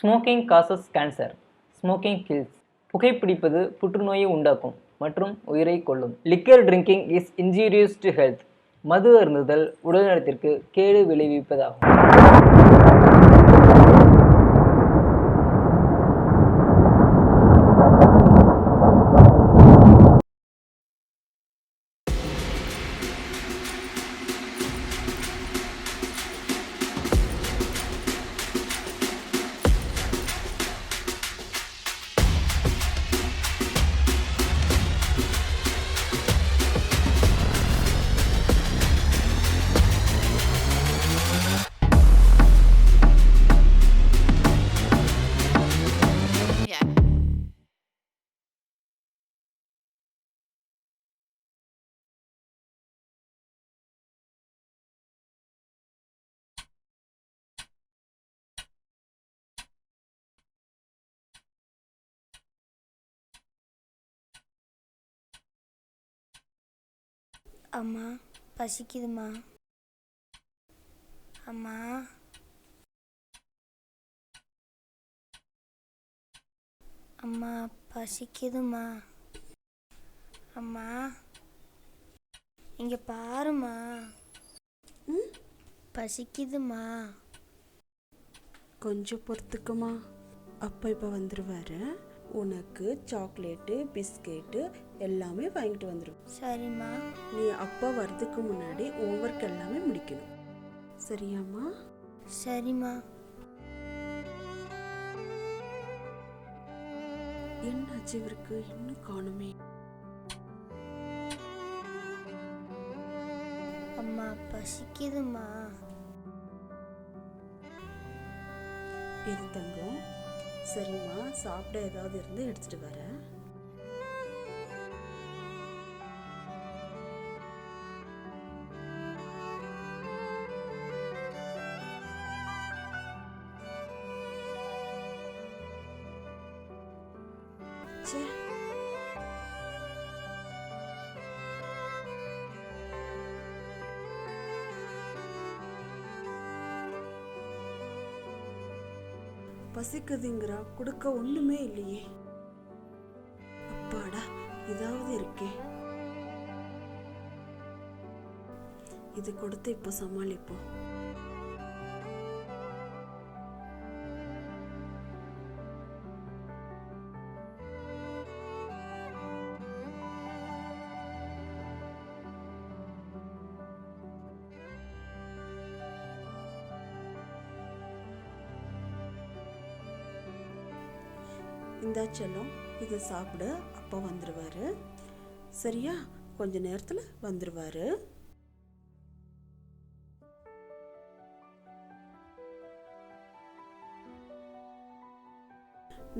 Smoking causes cancer smoking kills புகைப்பிடிப்பது புற்றுநோயை உண்டாக்கும் மற்றும் உயிரை கொள்ளும் liquor drinking is injurious to health மது அருந்துதல் உடல்நலத்திற்கு கேடு விளைவிப்பதாகும். அம்மா பசிக்குதுமா அம்மா. அம்மா பசிக்குதுமா அம்மா. இங்க பாருமா பசிக்குதுமா கொஞ்சம் பொறுத்துக்குமா அப்பா இப்போ வந்துடுவாரு உனக்கு சாக்லேட்டு பிஸ்கெட்டு எல்லாமே வாங்கிட்டு வந்துடும் சரிம்மா. நீ அப்பா வர்றதுக்கு முன்னாடி ஒர்க் எல்லாமே முடிக்கணும். சரியாம்மா? சரிம்மா. என்னாச்சு இவருக்கு? இன்னும் காணுமே. அம்மா பசிக்குதுமா இது தங்கம். சரிம்மா சாப்பிட ஏதாவது இருந்து எடுத்துகிட்டு வரேன். பசிக்குதுங்கிறா கொடுக்க ஒண்ணுமே இல்லையே. அப்பாடா இதாவது இருக்கே. இது கொடுத்து இப்போ சமாளிப்போம். செல்லம். இதை சாப்பிடு அப்பா வந்துடுவாரு சரியா? கொஞ்ச நேரத்தில் வந்துடுவாரு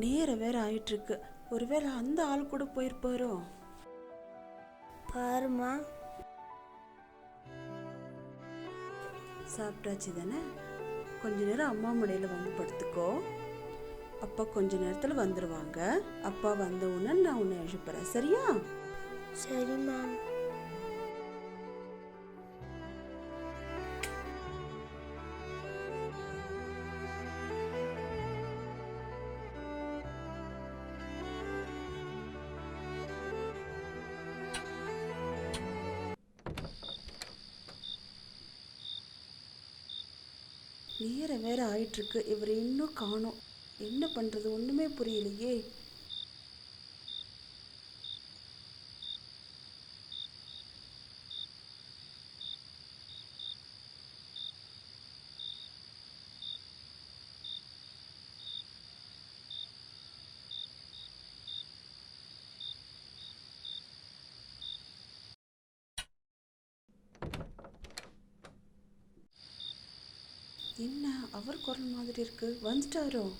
நேரம் வேற ஆயிட்டு இருக்கு ஒருவேளை அந்த ஆள் கூட போயிருப்பாரோ? பாருமா சாப்பிட்டாச்சு தானே கொஞ்ச நேரம் அம்மா மடியில் வந்து படுத்துக்கோ. அப்பா கொஞ்ச நேரத்தில் வந்துடுவாங்க அப்பா வந்த உடனே நான் உன்னை எழுப்புறேன் சரியா? சரிம்மா நேரம் வேற ஆயிட்டு இருக்கு இவர் இன்னும் காணோம். என்ன பண்ணுறது ஒன்றுமே புரியலையே. என்ன? அவர் குரல் மாதிரி இருக்கு. வந்துட்டாரோ?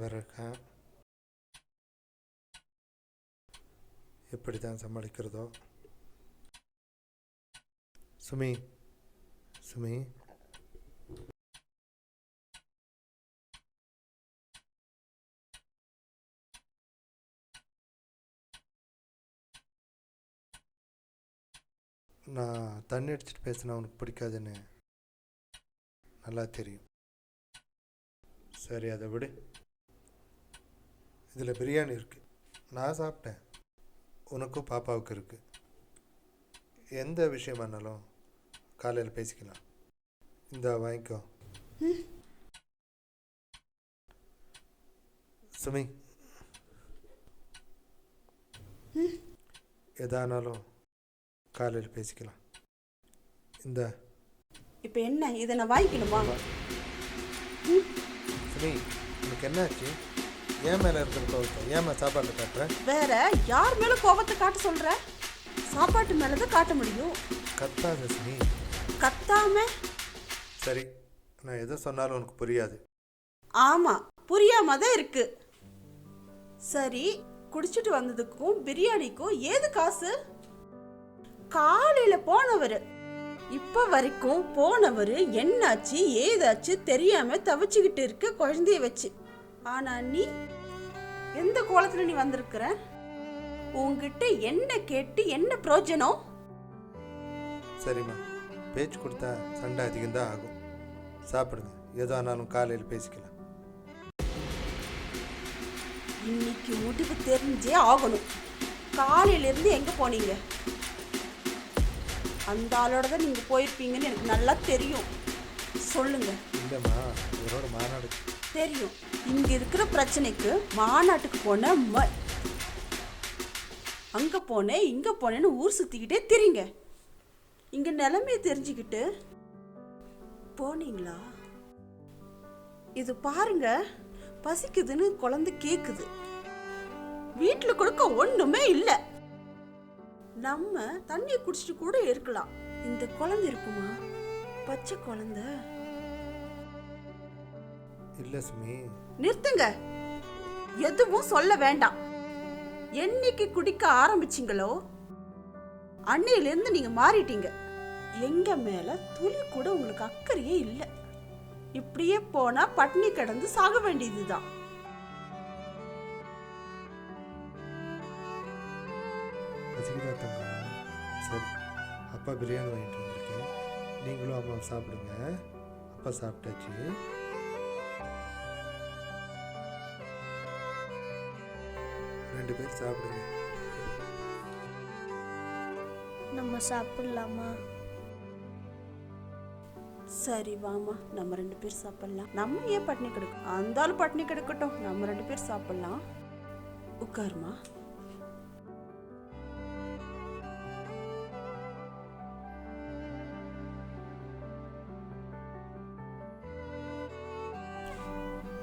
கோமா இருக்கேன் எப்படி தான் சமாளிக்கிறதோ. சுமி சுமி. நான் தண்ணி அடிச்சிட்டு பேசினா உனக்கு பிடிக்காதுன்னு நல்லா தெரியும். சரி அதை விடு. இதில் பிரியாணி இருக்குது நான் சாப்பிட்டேன். உனக்கும் பாப்பாவுக்கு இருக்குது எந்த விஷயமானாலும் காலையில் பேசிக்கலாம். இந்த வாங்கிக்கோ. சுமி. எதானாலும் காலையில் பேசிக்கலாம். இந்த. இப்போ என்ன? இதை நான் வாங்கிக்கணுமா? சுமி உனக்கு என்னாச்சு ஏன் மேலே இருக்கிற கோவத்தை? ஏன் சாப்பாட்டில் காட்டுறேன் வேற யார் மேல கோபத்தை காட்ட சொல்ற? சாப்பாட்டு மேல தான் காட்ட முடியும். கத்தாத சுமி கத்தாம? சரி நான் எதை சொன்னாலும் உனக்கு புரியாது. ஆமா புரியாம தான் இருக்கு. சரி குடிச்சிட்டு வந்ததுக்கும் பிரியாணிக்கும் ஏது காசு? காலையில போனவர். இப்ப வரைக்கும் போனவர் என்னாச்சு ஏதாச்சு தெரியாம தவிச்சுக்கிட்டு இருக்க குழந்தைய வச்சு. ஆனா நீ எந்த கோலத்துல நீ வந்திருக்கிற? உன்கிட்ட என்ன கேட்டு என்ன பிரயோஜனம் சரிம்மா. பேச்சு கொடுத்தா சண்டை அதிகம்தான் ஆகும். சாப்பிடுங்க. எது ஆனாலும் காலையில் பேசிக்கலாம். இன்னைக்கு முடிவு தெரிஞ்சே ஆகணும். காலையில இருந்து எங்க போனீங்க? அந்த ஆளோட தான் நீங்க போயிருப்பீங்கன்னு எனக்கு நல்லா தெரியும். சொல்லுங்க. இல்லைம்மா இவரோட மாநாடு. தெரியும். இங்கே இருக்கிற பிரச்சனைக்கு மாநாட்டுக்கு போன ம அங்கே போனேன் இங்கே போனேன்னு ஊர் சுற்றிக்கிட்டே திரிங்க. இங்கே நிலைமையை தெரிஞ்சுக்கிட்டு போனீங்களா? இது பாருங்க பசிக்குதுன்னு குழந்தை கேட்குது வீட்டில் கொடுக்க ஒன்றுமே இல்லை. நம்ம தண்ணியை குடிச்சிட்டு கூட இருக்கலாம். இந்த குழந்தை இருக்குமா? பச்சை குழந்தை. இல்லை சுமி. நிறுத்துங்க. எதுவும் சொல்ல வேண்டாம். என்னைக்கு குடிக்க ஆரம்பிச்சீங்களோ அன்னையிலிருந்து நீங்க மாறிட்டீங்க. எங்க மேல துளி கூட உங்களுக்கு அக்கறையே இல்லை. இப்படியே போனா பட்னி கிடந்து சாக வேண்டியதுதான். சரி அப்பா பிரியாணி வாங்கிட்டு வந்திருக்கேன். நீங்களும் அம்மா சாப்பிடுங்க. அப்பா சாப்பிட்டாச்சு. ரெண்டு பேர் சாப்பிடுங்க. நம்ம சாப்பிடலாமா? சரி வாமா நம்ம ரெண்டு பேர் சாப்பிடலாம். நம்ம ஏன் பட்னி கிடக்கும் அந்தாலும் பட்னி கிடக்கட்டும். நம்ம ரெண்டு பேர் சாப்பிடலாம். உட்காருமா.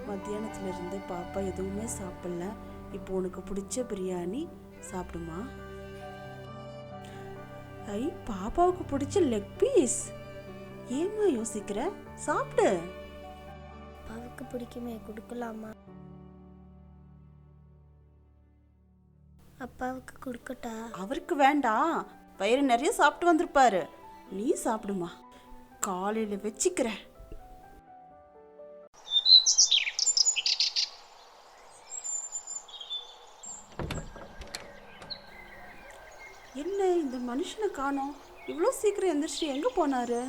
மத்தியானத்துல இருந்து பாப்பா எதுவுமே சாப்பிடல. இப்போ உனக்கு பிடிச்ச பிரியாணி சாப்பிடுமா? ஐ பாப்பாவுக்கு பிடிச்ச லெக் பீஸ் ஏம்மா யோசிக்கிற? சாப்பிடு. அப்பாவுக்கு பிடிக்குமே கொடுக்கலாமா? அப்பாவுக்கு கொடுக்கட்டா? அவருக்கு வேண்டாம் வயிறு நிறைய சாப்பிட்டு வந்திருப்பாரு. நீ சாப்பிடுமா. காலையில வச்சுக்கிறேன். மனுஷனை காணோம். இவ்வளோ சீக்கிரம் எந்திரிச்சு எங்கே போனார்?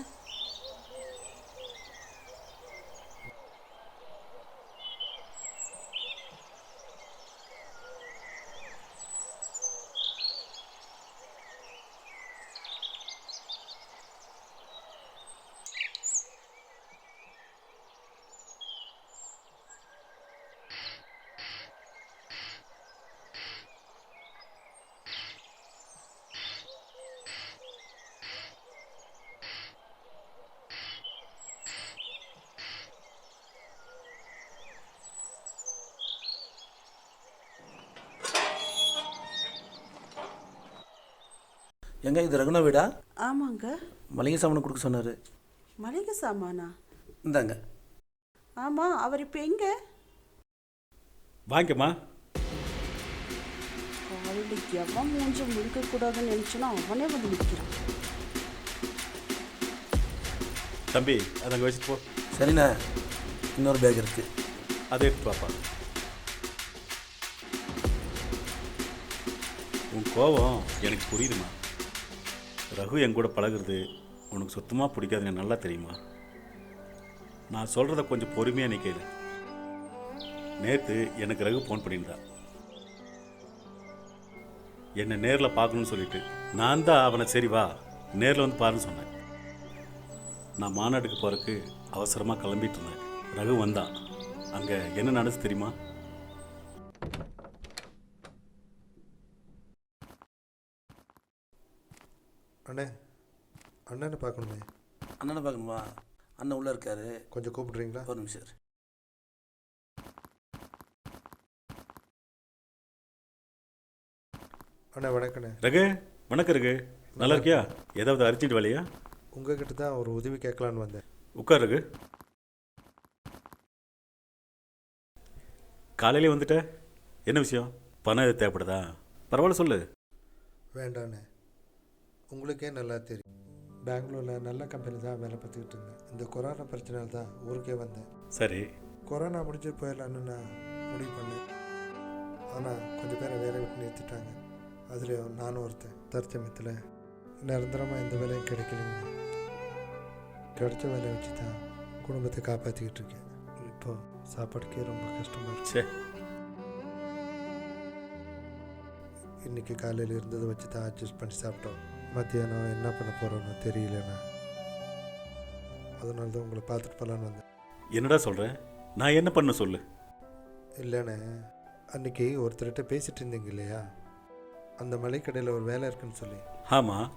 எங்க? இது ரகுணா வீடா? ஆமாங்க. மளிகை சாமான் கொடுக்க சொன்னார். மளிகை சாமானா? இந்தாங்க. ஆமா அவர் இப்போ எங்க? வாங்கிக்கம்மா காலையில் எவன் மூஞ்சி முடிக்கக்கூடாதுன்னு நினச்சனோ அவனே வந்து நிற்கிறான் தம்பி அதை அங்கே வச்சுட்டு போ. சரிண்ணே. இன்னொரு பேக் இருக்கு. அதை எடுத்து பாப்பா உன் கோபம் எனக்கு புரியுதுமா ரகு என் கூட பழகிறது உனக்கு சுத்தமாக பிடிக்காது எனக்கு நல்லா தெரியுமா? நான் சொல்கிறத கொஞ்சம் பொறுமையாக நீ கேளு. நேற்று எனக்கு ரகு ஃபோன் பண்ணியிருந்தா. என்னை நேரில் பார்க்கணும்னு சொல்லிட்டு. நான் தான் அவனை சரி வா நேரில் வந்து பாருன்னு சொன்னேன். நான் மாநாட்டுக்கு போகிறதுக்கு அவசரமாக கிளம்பிட்டு இருந்தேன். ரகு வந்தான். அங்கே என்ன நடந்துச்சு தெரியுமா? அண்ணே. அண்ணனை பார்க்கணுமே. அண்ணனை பார்க்கணுமா? அண்ணன் உள்ளே இருக்காரு. கொஞ்சம் கூப்பிடுறீங்களா? ஒரு நிமிஷம் இரு. அண்ணே வணக்கண்ணே. ரகு வணக்கம் ரகு. நல்லா இருக்கியா? ஏதாவது அர்ஜென்ட் வேலையா உங்ககிட்ட தான் ஒரு உதவி கேட்கலான்னு வந்தேன். உட்கார் ரகு. காலையிலே வந்துட்ட. என்ன விஷயம்? பணம் எது தேவைப்படுதா? பரவாயில்ல சொல்லு. வேண்டாண்ணே. உங்களுக்கே நல்லா தெரியும். பெங்களூரில் நல்ல கம்பெனி தான் வேலை பார்த்துக்கிட்டு இருந்தேன். இந்த கொரோனா பிரச்சனையால தான் ஊருக்கே வந்தேன். சரி. கொரோனா முடிஞ்சு போயிடலான்னு நான் முடிவு பண்ணேன். ஆனால் கொஞ்சம் பேரை வேலை விட்டு நிறுத்திட்டாங்க. அதில் நானும் ஒருத்தன் தற்சமயத்தில் நிரந்தரமாக எந்த வேலையும் கிடைக்கலைங்க. கிடைச்ச வேலையை வச்சு தான் குடும்பத்தை காப்பாற்றிக்கிட்டு இருக்கேன். இப்போ சாப்பாடுக்கே ரொம்ப கஷ்டமாக இருக்கு. சே. இன்றைக்கி காலையில் இருந்ததை வச்சு தான் அட்ஜஸ்ட் பண்ணி சாப்பிட்டோம். மத்தியானம் என்ன பண்ண போகிறோன்னு தெரியலண்ணா. அதனால தான் உங்களை பார்த்துட்டு போகலான்னு வந்தேன். என்னடா சொல்ற? நான் என்ன பண்ண சொல்லு? இல்லைண்ணே அன்னைக்கு ஒருத்தர்கிட்ட பேசிட்டு இருந்தீங்க இல்லையா? அந்த மளிகைக்கடையில் ஒரு வேலை இருக்குன்னு சொல்லி. ஆமாம்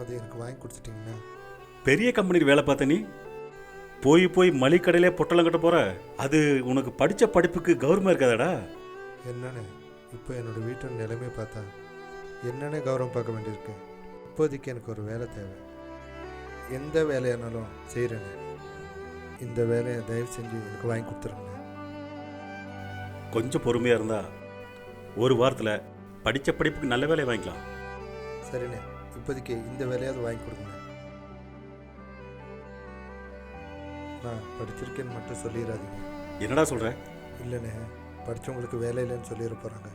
அது எனக்கு வாங்கி கொடுத்துட்டீங்கன்னா பெரிய கம்பெனிக்கு வேலை பார்த்த நீ? போய் போய் மளிகடையிலே பொட்டலம் கட்ட போற? அது உனக்கு படித்த படிப்புக்கு கௌரவமாக இருக்காதாடா. என்னண்ணே இப்போ என்னோடய வீட்டோட நிலைமையை பார்த்தா என்னென்ன கௌரவம் பார்க்க வேண்டியிருக்கு? இப்போதைக்கு எனக்கு ஒரு வேலை தேவை. எந்த வேலையானாலும் செய்கிறேண்ணே இந்த வேலையை தயவு செஞ்சு எனக்கு வாங்கி கொடுத்துருங்க கொஞ்சம் பொறுமையாக இருந்தா ஒரு வாரத்தில் படித்த படிப்புக்கு நல்ல வேலையை வாங்கிக்கலாம். சரிண்ணே இப்போதைக்கு இந்த வேலையாவது வாங்கி கொடுங்க நான். படிச்சிருக்கேன்னு மட்டும் சொல்லிடாதீங்க. என்னடா சொல்கிற இல்லைண்ணே படித்தவங்களுக்கு வேலை இல்லைன்னு சொல்லிட போகிறாங்க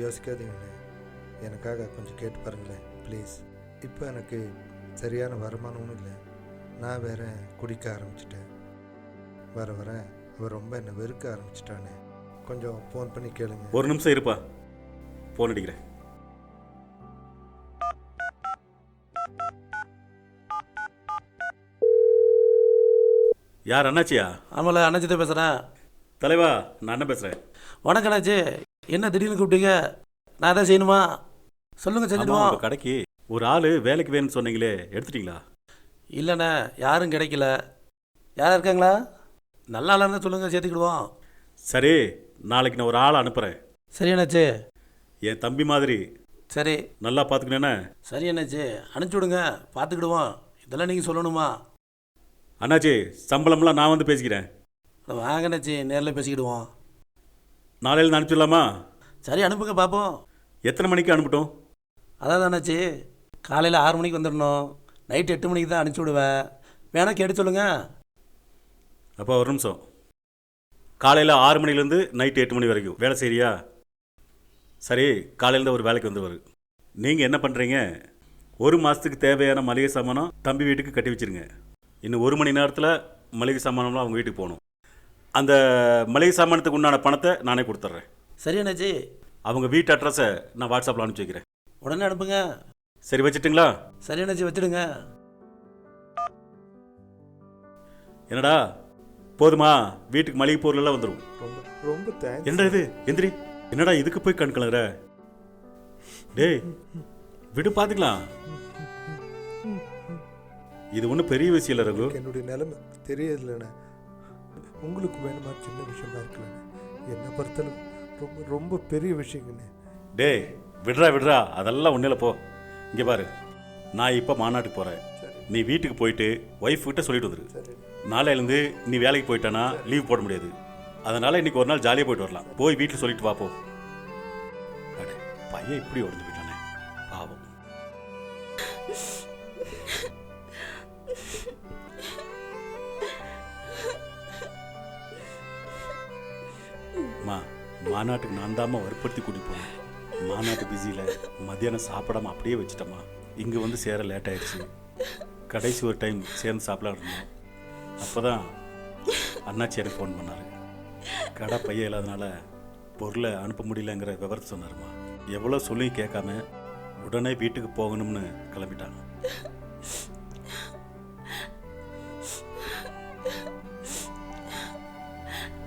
யோசிக்காதீங்கண்ணே எனக்காக கொஞ்சம் கேட்டு பாருங்களேன் ப்ளீஸ் இப்போ எனக்கு சரியான வருமானமும் இல்லை. நான் வேற குடிக்க ஆரம்பிச்சிட்டேன். வர வர அவர் ரொம்ப என்னை வெறுக்க ஆரம்பிச்சிட்டானே. கொஞ்சம் ஃபோன் பண்ணி கேளுங்க. ஒரு நிமிஷம் இருப்பா. ஃபோன் அடிக்கிறேன். யார் அண்ணாச்சியா? ஆமாம்ல அண்ணாச்சி தான் பேசுகிறேன் தலைவா நான் அண்ணன் பேசுகிறேன் வணக்கம் அண்ணாச்சி. என்ன திடீர்னு கூப்பிட்டீங்க? நான் எதாவது செய்யணுமா? சொல்லுங்கள் ஆமாம் செஞ்சுடுவோம். கடைக்கு ஒரு ஆள் வேலைக்கு வேணும்னு சொன்னீங்களே எடுத்துட்டீங்களா? இல்லைண்ணே யாரும் கிடைக்கல. யாரா இருக்காங்களா? நல்ல ஆளாக இருந்தால் சொல்லுங்கள் சேர்த்துக்கிடுவோம். சரி நாளைக்கு நான் ஒரு ஆளை அனுப்புகிறேன் சரி அண்ணாச்சி என் தம்பி மாதிரி. சரி. நல்லா பார்த்துக்கணேண்ணே சரி அண்ணாச்சி அனுப்பிச்சி விடுங்க பார்த்துக்கிடுவோம். இதெல்லாம் நீங்கள் சொல்லணுமா? அண்ணாச்சி சம்பளம்லாம் நான் வந்து பேசிக்கிறேன். வாங்க அண்ணாச்சி நேரில் பேசிக்கிடுவோம். நாளையில் அனுப்பிச்சிடலாமா சரி அனுப்புங்க பார்ப்போம் எத்தனை மணிக்கு அனுப்பட்டும்? அதான் அண்ணாச்சி. காலையில் ஆறு மணிக்கு வந்துடணும். நைட் எட்டு மணிக்கு தான் அனுப்பிச்சி விடுவேன். வேணா கேட்டு சொல்லுங்கள் அப்போ ஒரு நிமிஷம். காலையில் ஆறு மணிலேருந்து நைட்டு எட்டு மணி வரைக்கும். வேலை செய்றியா? சரி காலையில் ஒரு வேலைக்கு வந்துருவார். நீங்கள் என்ன பண்ணுறீங்க ஒரு மாதத்துக்கு தேவையான மளிகை சாமானம் தம்பி வீட்டுக்கு கட்டி வச்சிருங்க. இன்னும் ஒரு மணி நேரத்தில் மளிகை சாமானம்லாம் அவங்க வீட்டுக்கு போகணும். அந்த மளிகை சாமானத்துக்கு உண்டான பணத்தை நானே கொடுத்துட்றேன். சரி அண்ணாச்சி. அவங்க வீட்டு அட்ரஸை நான் வாட்ஸ்அப்பில் அனுப்பிச்சி வைக்கிறேன். உடனே அனுப்புங்க. சரி வச்சுட்டுங்களா? சரி அண்ணாச்சி வச்சுடுங்க. என்னடா? போதுமா? வீட்டுக்கு மளிகை பொருள் எல்லாம் வந்துடும் ரொம்ப ரொம்ப தேங்க்ஸ் என்னடா இது? எந்திரி. என்னடா இதுக்கு போய் கண் கலங்குற? டேய் விடு பார்த்துக்கலாம் இது ஒன்றும் பெரிய விஷயம் இல்லை ரகு. என்னுடைய நிலைமை தெரியலண்ணே உங்களுக்கு வேணுமா? சின்ன விஷயமா இருக்கலண்ணே என்னை பொறுத்தளவு ரொம்ப ரொம்ப பெரிய விஷயங்கண்ணே டேய் விடுறா விடுறா. அதெல்லாம் ஒன்றும் போ. இங்கே பாரு. நான் இப்போ மாநாட்டுக்கு போகிறேன் நீ வீட்டுக்கு போயிட்டு ஒய்ஃப் கிட்ட சொல்லிட்டு வந்துரு. நாளையிலேருந்து நீ வேலைக்கு போயிட்டானா லீவ் போட முடியாது. அதனால இன்னைக்கு ஒரு நாள் ஜாலியாக போயிட்டு வரலாம். போய் வீட்டில் சொல்லிட்டு வா போ. அடே பையன் இப்படி உடஞ்சு மாநாட்டுக்கு நான் தாம்மா வற்புறுத்தி கூட்டிட்டு போனேன். மாநாட்டு பிஸியில் மத்தியானம் சாப்பிடாம அப்படியே வச்சுட்டேம்மா. இங்கே வந்து சேர லேட் ஆயிடுச்சு. கடைசி ஒரு டைம் சேர்ந்து சாப்பிட இருந்தோம். அப்போ தான் அண்ணாச்சி எனக்கு ஃபோன் பண்ணார். கடை பையன் இல்லாதனால பொருளை அனுப்ப முடியலங்கிற விவரத்தை சொன்னாருமா எவ்வளோ சொல்லி கேட்காம உடனே வீட்டுக்கு போகணும்னு கிளம்பிட்டாங்க.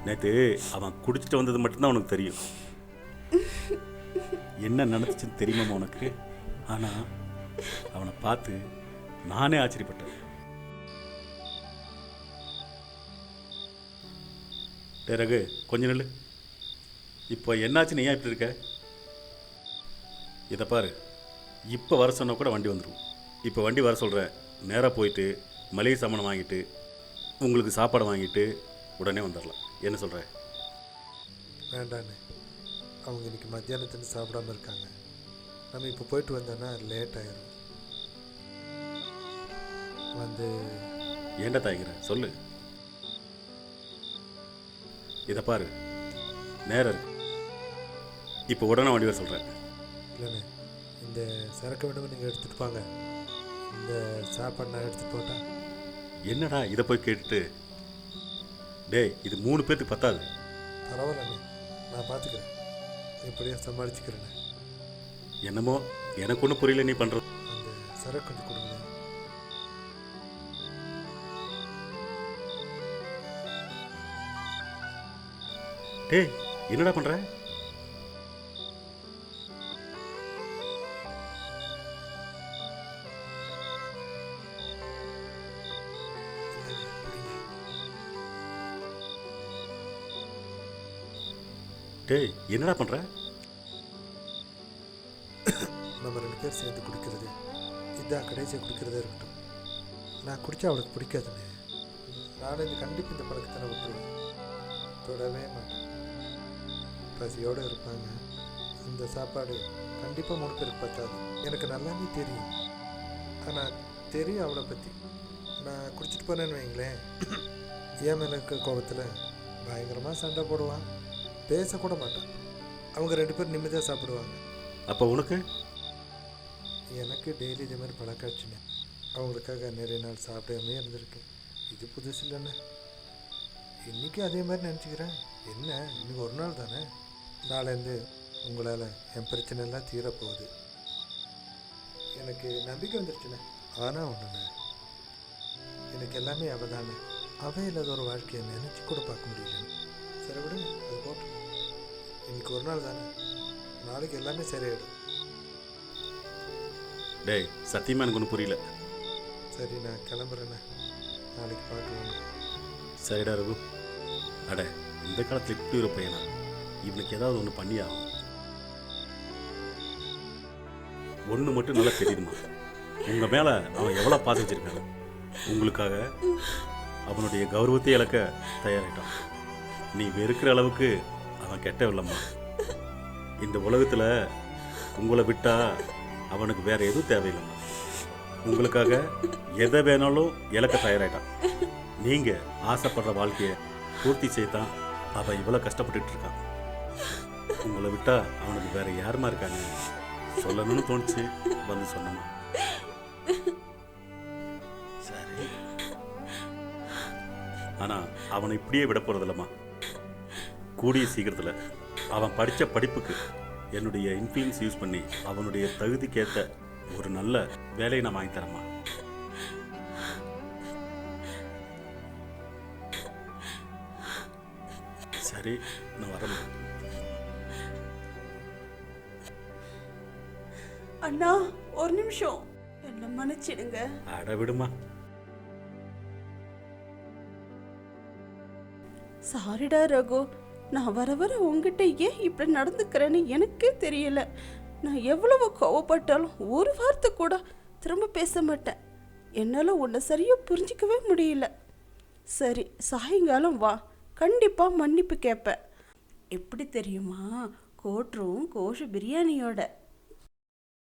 நேற்று அவன் குடிச்சிட்டு வந்தது மட்டும்தான் உனக்கு தெரியும். என்ன நடந்துச்சுன்னு தெரியுமா உனக்கு? ஆனால் அவனை பார்த்து நானே ஆச்சரியப்பட்டேன். டேய் கொஞ்ச நில்லு. இப்போ என்னாச்சு நீ ஏன் இப்படி இருக்க? இதை பாரு. இப்போ வர சொன்னால் கூட வண்டி வந்துடும் இப்போ வண்டி வர சொல்கிறேன் நேராக போயிட்டு மளிகை சாமானம் வாங்கிட்டு உங்களுக்கு சாப்பாடு வாங்கிட்டு உடனே வந்துடலாம். என்ன சொல்கிற வேண்டாண்ணே. அவங்க இன்னைக்கு மத்தியானத்துலேருந்து சாப்பிடாம இருக்காங்க. நம்ம இப்போ போயிட்டு வந்தோன்னா லேட் ஆயிரும். வந்து ஏன்டா தாய்கிற சொல்லு. இதை பாரு. நேரம் இருக்கு. இப்போ உடனே வண்டி வர சொல்கிறேன் இல்லைண்ணே. இந்த சரக்கு வேணுமே நீங்கள் எடுத்துகிட்டு போங்க. இந்த சாப்பாடு நான் எடுத்துகிட்டு போட்டா என்னடா இதை போய் கேட்டுட்டு டேய் இது மூணு பேர்த்துக்கு பத்தாது. பரவாயில்லண்ணே நான் பார்த்துக்கிறேன். எப்படியோ சமாளிச்சுக்கிறேண்ணே என்னமோ எனக்கு ஒன்றும் புரியல நீ பண்ணுறது அந்த சரக்கு கொஞ்சம் கொடுங்க டேய் என்னடா பண்ணுற டேய் என்னடா பண்ணுற நம்ம ரெண்டு பேர் சேர்ந்து குடிக்கிறது இதான் கடைசியாக குடிக்கிறதே இருக்கட்டும். நான் குடித்தா அவளுக்கு பிடிக்காதுன்னு. நானும் இந்த கண்டிப்பாக இந்த பழக்கத்தை நான் விட்டுருவேன் தொடவே மாட்டேன். பசியோடு இருப்பாங்க. இந்த சாப்பாடு கண்டிப்பாக மூணு பேருக்கு பத்தாது எனக்கு நல்லாவே தெரியும். ஆனால் தெரியும் அவளை பற்றி நான் குடிச்சிட்டு போனேன்னு வைங்களேன். என் மேலே இருக்க கோபத்தில் பயங்கரமாக சண்டை போடுவான். பேசக்கூட மாட்டான் அவங்க ரெண்டு பேரும் நிம்மதியாக சாப்பிடுவாங்க. அப்போ உனக்கு? எனக்கு டெய்லி இதே மாதிரி பழக்காச்சுண்ணே அவங்களுக்காக நிறைய நாள் சாப்பிடாமே இருந்திருக்கேன். இது புதுசு இல்லைண்ணே இன்றைக்கி அதே மாதிரி நினச்சிக்கிறேன். என்ன? இன்னைக்கு ஒரு நாள் தானே? நாளேருந்து உங்களால் என் பிரச்சனை எல்லாம் தீரப்போகுது. எனக்கு நம்பிக்கை வந்துருச்சுண்ணே ஆனால் ஒன்றுண்ணே எனக்கு எல்லாமே அவள் தானே அவள் இல்லாத ஒரு வாழ்க்கையை நினச்சி கூட பார்க்க முடியல சரி விடுங்க அது போட்டோம் இன்னைக்கு ஒரு நாள் தானே. நாளைக்கு எல்லாமே சரியாயிடும். டேய் சத்தியமாக எனக்கு ஒன்றும் புரியல. சரி நான் கிளம்புறேண்ணே. நாளைக்கு பார்க்கலாம். சரிடா ரகு. அட இந்த காலத்தில் இப்படி ஒரு பையனா? இவனுக்கு ஏதாவது ஒன்று பண்ணி ஆகும் ஒன்று மட்டும் நல்லா தெரியுமா உங்கள் மேலே அவன் எவ்வளோ வச்சிருக்கான் உங்களுக்காக அவனுடைய கௌரவத்தை இழக்க தயாராயிட்டான். நீ வெறுக்கிற அளவுக்கு அவன் கெட்டவில்லம்மா. இந்த உலகத்தில் உங்களை விட்டா அவனுக்கு வேற எதுவும் தேவையில்லைம்மா. உங்களுக்காக எதை வேணாலும் இழக்க தயாராயிட்டான். நீங்க ஆசைப்படுற வாழ்க்கையை பூர்த்தி செய்தான் அவன் இவ்வளோ கஷ்டப்பட்டுட்டு இருக்கான். உங்களை விட்டா அவனுக்கு வேற யாருமா இருக்காங்க? சொல்லணும்னு தோணுச்சு. வந்து சொன்னமா சரி. ஆனா அவனை இப்படியே விட போறதில்லம்மா. கூடிய சீக்கிரத்தில் அவன் படித்த படிப்புக்கு என்னுடைய இன்ஃப்ளூயன்ஸ் யூஸ் பண்ணி அவனுடைய தகுதிக்கேற்ற ஒரு நல்ல வேலையை நான் வாங்கி தரேம்மா. சரி நான் வரேன் அண்ணா ஒரு நிமிஷம். என்ன மன்னிச்சிடுங்க. அட விடுமா சாரிடா ரகு. நான் வர வர உங்ககிட்ட ஏன் இப்படி நடந்துக்கிறேன்னு எனக்கே தெரியல. நான் எவ்வளவு கோவப்பட்டாலும் ஒரு வார்த்தை கூட திரும்ப பேச மாட்டேன். என்னால் உன்னை சரியாக புரிஞ்சிக்கவே முடியல. சரி சாயங்காலம் வா. கண்டிப்பாக மன்னிப்பு கேட்பேன் எப்படி தெரியுமா? கோட்ரும் கோஷ பிரியாணியோட.